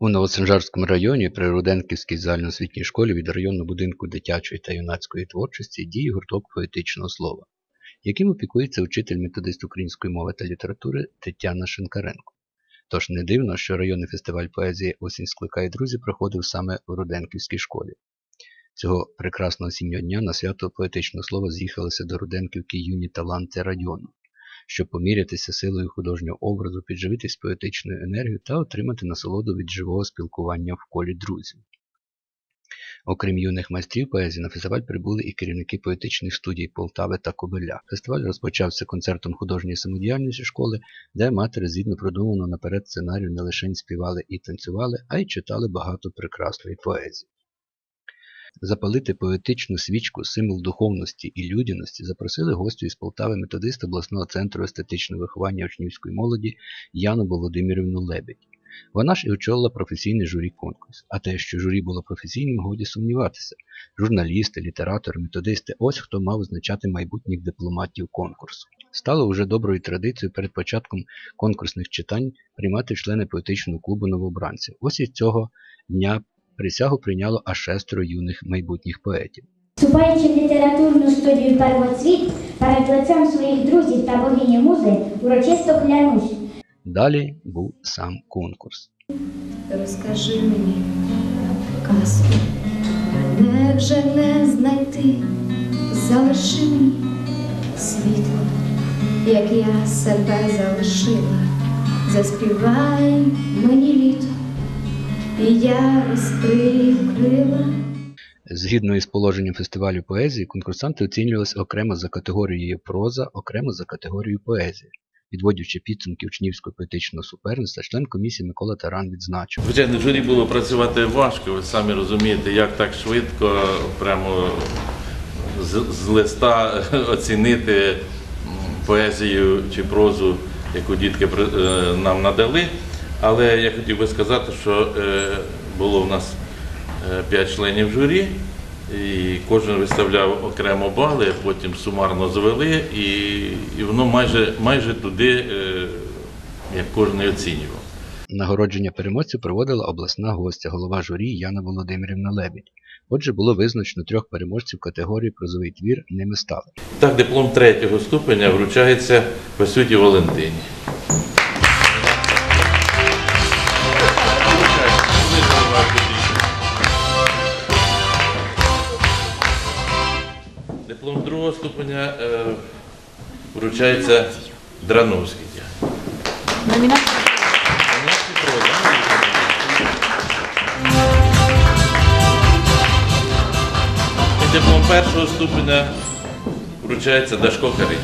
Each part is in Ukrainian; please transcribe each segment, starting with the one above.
У Новосанжарському районі при Руденківській загальноосвітній школі від районного будинку дитячої та юнацької творчості діє гурток поетичного слова, яким опікується учитель методист української мови та літератури Тетяна Шинкаренко. Тож не дивно, що районний фестиваль поезії Осінь скликає друзі проходив саме у Руденківській школі. Цього прекрасного осіннього дня на свято поетичного слова з'їхалися до Руденківки юні таланти району, щоб помірятися силою художнього образу, підживитись поетичною енергією та отримати насолоду від живого спілкування в колі друзів. Окрім юних майстрів поезії, на фестиваль прибули і керівники поетичних студій Полтави та Кобиля. Фестиваль розпочався концертом художньої самодіяльності школи, де матери згідно продуманого наперед сценарію не лише співали і танцювали, а й читали багато прекрасної поезії. Запалити поетичну свічку, символ духовності і людяності запросили гостю із Полтави методиста обласного центру естетичного виховання учнівської молоді Яну Володимирівну Лебедь. Вона ж і очолила професійний журі конкурс. А те, що журі було професійним, годі сумніватися. Журналісти, літератори, методисти ось хто мав визначати майбутніх дипломатів конкурсу. Стало уже доброю традицією перед початком конкурсних читань приймати члени поетичного клубу новобранців. Ось із цього дня присягу прийняло аж шестеро юних майбутніх поетів. Вступаючи в літературну студію «Первоцвіт», перед лицем своїх друзів та богині музи урочисто клянусь. Далі був сам конкурс. Розкажи мені казку, мене вже не знайти, залиши мені світло, як я себе залишила, заспівай мені літо, і я розкрию крила. Згідно із положенням фестивалю поезії, конкурсанти оцінювалися окремо за категорією проза, окремо за категорією поезія. Підводячи підсумки учнівського поетичного суперництва, член комісії Микола Таран відзначив. Звичайно, журі було працювати важко, ви самі розумієте, як так швидко, прямо з, з листа оцінити поезію чи прозу, яку дітки е, нам надали. Але я хотів би сказати, що е, було в нас е, п'ять членів журі, і кожен виставляв окремо бали, потім сумарно звели, і, і воно майже, майже туди, е, як кожен оцінював. Нагородження переможців проводила обласна гостя, голова журі Яна Володимирівна Лебідь. Отже, було визначено трьох переможців категорії прозовий твір ними стали. Так, диплом третього ступеня вручається Васюті Валентині. Диплом другого ступеня е, вручається Драновський. Номінація. Диплом першого ступеня вручається Дашко Карин.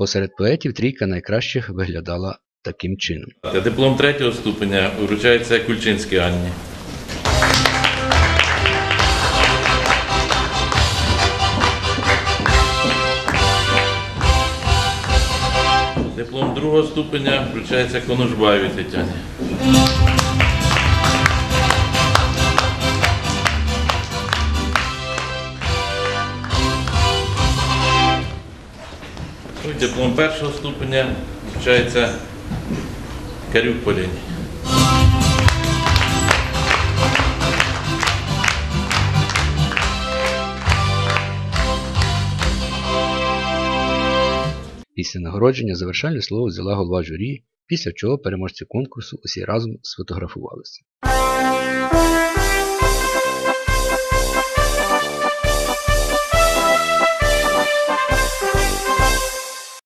Посеред поетів трійка найкращих виглядала таким чином. Диплом третього ступеня вручається Кульчинській Анні. Диплом другого ступеня вручається Конужбаєві Тетяні. Диплом першого ступеня вручається Карюк Поліні. Після нагородження завершальне слово взяла голова журі, після чого переможці конкурсу усі разом сфотографувалися.